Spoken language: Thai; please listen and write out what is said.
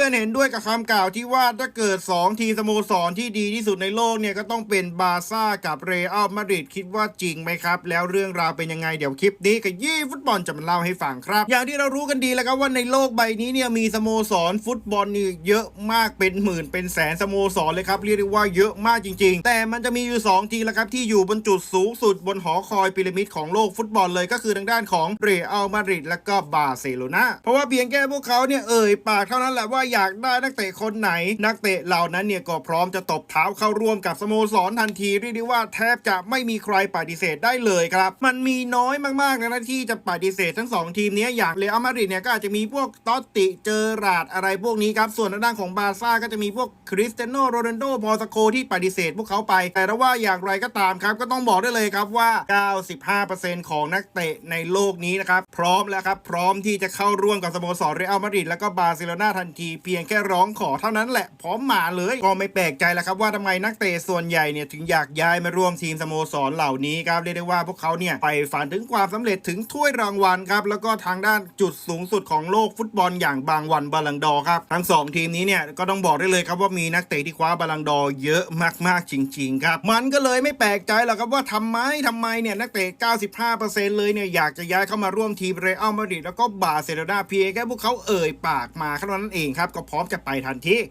พื่อนๆเห็นด้วยกับคำกล่าวที่ว่าถ้าเกิด 2 ทีมสโมสรที่ดีที่สุดในโลกเนี่ยก็ต้องเป็นบาร์ซ่ากับเรอัลมาดริดคิดว่าจริงไหมครับ แล้วเรื่องราวเป็นยังไงเดี๋ยวคลิปนี้กับยี่ฟุตบอลจะมาเล่าให้ฟังครับ อย่างที่เรารู้กันดีแล้วครับว่าในโลกใบนี้เนี่ยมีสโมสรฟุตบอลนี่เยอะมากเป็นหมื่นเป็นแสนสโมสรเลยครับเรียกได้ว่าเยอะมากจริง ๆ แต่มันจะมีอยู่สองทีมละครับที่อยู่บนจุดสูงสุดบนหอคอยพีระมิดของโลกฟุตบอลเลยก็คือทางด้านของเรอัลมาดริดและก็บาร์เซโลนาเพราะว่าเพียงแค่พวกเขาเนี่ยเอ่ยปากเท่านั้นแหละว่าอยากได้นักเตะคนไหน นักเตะเหล่านั้นเนี่ยก็พร้อมจะตบเท้าเข้าร่วมกับสโมสรทันทีเรียกได้ว่าแทบจะไม่มีใครปฏิเสธได้เลยครับ มันมีน้อยมากๆนะที่จะปฏิเสธทั้งสองทีมนี้อย่างเรอัลมาดริดเนี่ยก็อาจจะมีพวกตอตติเจอราดอะไรพวกนี้ครับ ส่วนด้านของบาร์ซ่าก็จะมีพวกคริสเตียโนโรนัลโดพอสโคที่ปฏิเสธพวกเขาไป แต่ว่าอย่างไรก็ตามครับ ก็ต้องบอกได้เลยครับว่า 95%ของนักเตะในโลกนี้นะครับพร้อมแล้วครับพร้อมที่จะเข้าร่วมกับสโมสรเรอัลมาดริดแล้วก็บาร์เซโลนาทันทีเพียงแค่ร้องขอเท่านั้นแหละพร้อมมาเลย ก็ไม่แปลกใจแล้วครับว่าทำไมนักเตะส่วนใหญ่เนี่ยถึงอยากย้ายมาร่วมทีมสโมสรเหล่านี้ครับเรียกได้ว่าพวกเขาเนี่ยไปฝันถึงความสำเร็จถึงถ้วยรางวัลครับแล้วก็ทางด้านจุดสูงสุดของโลกฟุตบอลอย่างบางวันบาลังดอครับทั้งสองทีมนี้เนี่ยก็ต้องบอกได้เลยครับว่ามีนักเตะที่คว้าบาลังดอเยอะมากๆจริง ๆ ครับ มันก็เลยไม่แปลกใจหรอกครับว่าทำไมทำไมเนี่ยนักเตะ 95%เลยเนี่ยอยากจะย้ายเข้ามาร่วมทีมเรอัลมาดริดแล้วก็บาร์เซโลนาเพียงแค่พวกเขาเอ่ยปากมาเท่านั้นเองครับก็พร้อมจะไปทันที